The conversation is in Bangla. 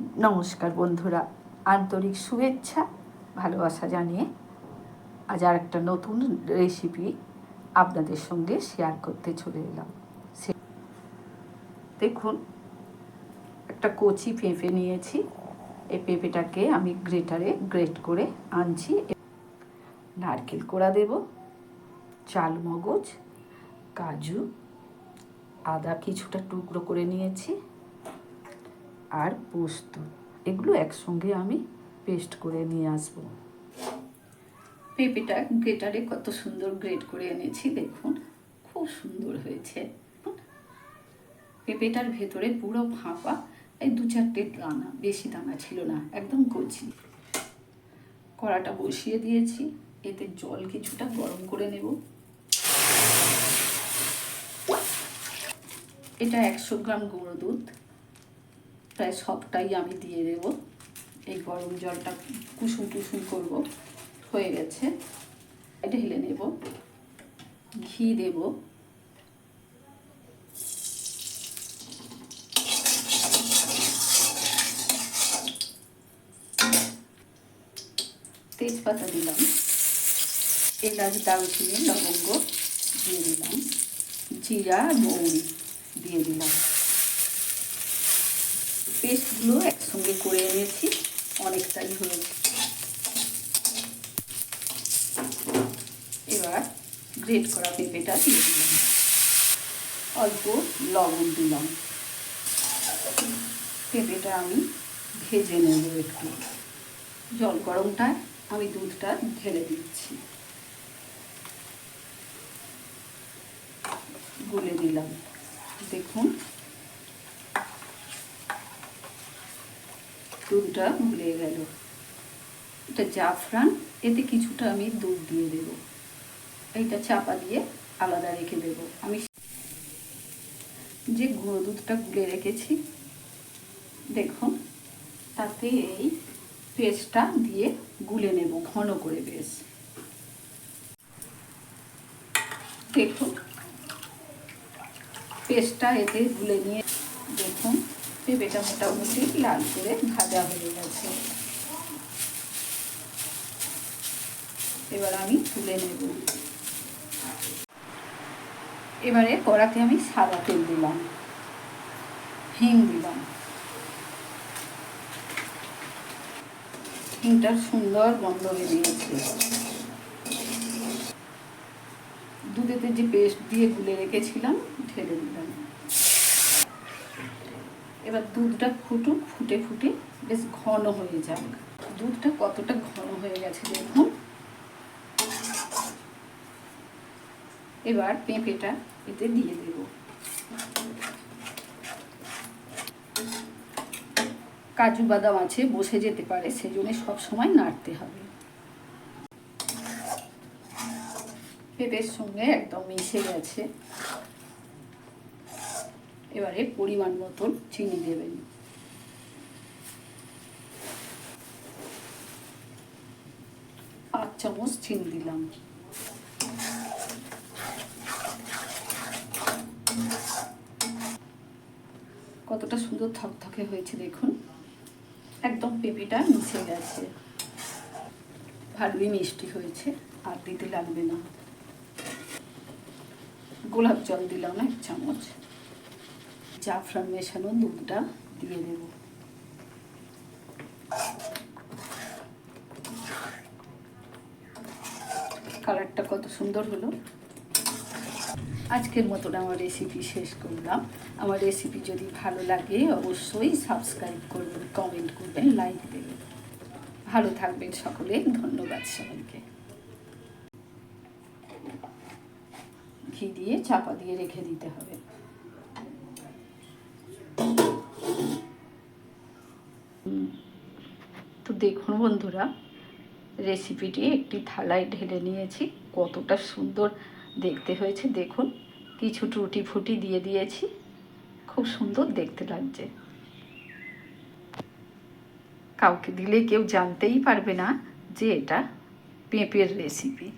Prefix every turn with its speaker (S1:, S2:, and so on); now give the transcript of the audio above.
S1: নমস্কার বন্ধুরা, আন্তরিক শুভেচ্ছা, ভালোবাসা জানিয়ে আজ আর একটা নতুন রেসিপি আপনাদের সঙ্গে শেয়ার করতে চলে এলাম। সে দেখুন, একটা কচি পেঁপে নিয়েছি। এই পেঁপেটাকে আমি গ্রেটারে গ্রেট করে আনছি। নারকেল কোড়া দেব, চাল মগজ, কাজু, আদা কিছুটা টুকরো করে নিয়েছি। আর পোস্ত। এগুলো একসঙ্গে আমি পেস্ট করে নিয়ে আসব। পেঁপেটা গ্রেটারে কত সুন্দর গ্রেট করে এনেছি, দেখুন, খুব সুন্দর হয়েছে। পেঁপেটার ভেতরে পুরো ফাঁপা এই দু চারটে দানা, বেশি দানা ছিল না, একদম কচি। কড়াটা বসিয়ে দিয়েছি, এতে জল কিছুটা গরম করে নেব। এটা একশো গ্রাম গুঁড়ো দুধ প্রায় সবটাই আমি দিয়ে দেব। এই গরম জলটা কুসুম কুসুম করব। হয়ে গেছে। ঢেলে নেব। ঘি দেব। তেজপাতা দিলাম। এলাচ, দারুচিনি, লবঙ্গ দিয়ে দিলাম। জিরা, মৌরি দিয়ে দিলাম। পেস্টগুলো একসঙ্গে করে এনেছি, অনেকটাই হয়েছে এবার গ্রেট করা পেঁপেটা দিয়ে দিলাম। অল্প লবণ দিলাম। পেঁপেটা আমি ভেজে নেব একটু। জল গরমটায় আমি দুধটা ঢেলে দিচ্ছি। গুলে দিলাম। দেখুন দুধটা গুলে গেল। এটা জাফরান, এতে কিছুটা আমি দুধ দিয়ে দেব। এইটা চাপা দিয়ে আলাদা রেখে দেব। আমি যে গুঁড়ো দুধটা গুলে রেখেছি, দেখুন, তাতে এই পেস্টটা দিয়ে গুলে নেব, ঘন করে বেশ। দেখুন, পেস্টটা এতে গুলে নিয়ে পেঁপেটা মোটামুটি লাল করে ভাজা হয়ে গেছে। এবার আমি তুলে নেব। এবারে কড়াতে আমি সাদা তেল দিলাম, হিং দিলাম। হিংটার সুন্দর গন্ধ বেরিয়েছে দুধেতে যে পেস্ট দিয়ে গুলে রেখেছিলাম, ঢেলে দিলাম। এবার দুধটা ফুটুক, ফুটে ফুটে বেশ ঘন হয়ে যাক। দুধটা কতটা ঘন হয়ে গেছে দেখুন। এবার পেঁপেটা এতে দিয়ে দেব। কাজু বাদাম আছে, বসে যেতে পারে সেই সেজন্য সবসময় নাড়তে হবে। পেঁপের সঙ্গে একদম মিশে গেছে। এবারে পরিমাণ মতন চিনি দেবেন। পাঁচ চামচ চিনি দিলাম। কতটা সুন্দর থকথকে হয়েছে দেখুন। একদম পেঁপেটা মিশে গেছে। ভালোই মিষ্টি হয়েছে, আর দিতে লাগবে না। গোলাপ জল দিলাম এক চামচ। জাফরান মেশানো দুধটা দিয়ে দেব। কালারটা কত সুন্দর হলো। আজকের মতন আমার রেসিপি শেষ করলাম। আমার রেসিপি যদি ভালো লাগে অবশ্যই সাবস্ক্রাইব করবেন কমেন্ট করবেন লাইক দেবেন। ভালো থাকবেন সকলে, ধন্যবাদ সবাইকে। ঘি দিয়ে চাপা দিয়ে রেখে দিতে হবে। তো দেখুন বন্ধুরা রেসিপিটি একটি থালায় ঢেলে নিয়েছি। কতটা সুন্দর দেখতে হয়েছে। দেখুন, কিছু টুটি ফুটি দিয়ে দিয়েছি। খুব সুন্দর দেখতে লাগছে। কাউকে দিলে কেউ জানতেই পারবে না যে এটা পেঁপের রেসিপি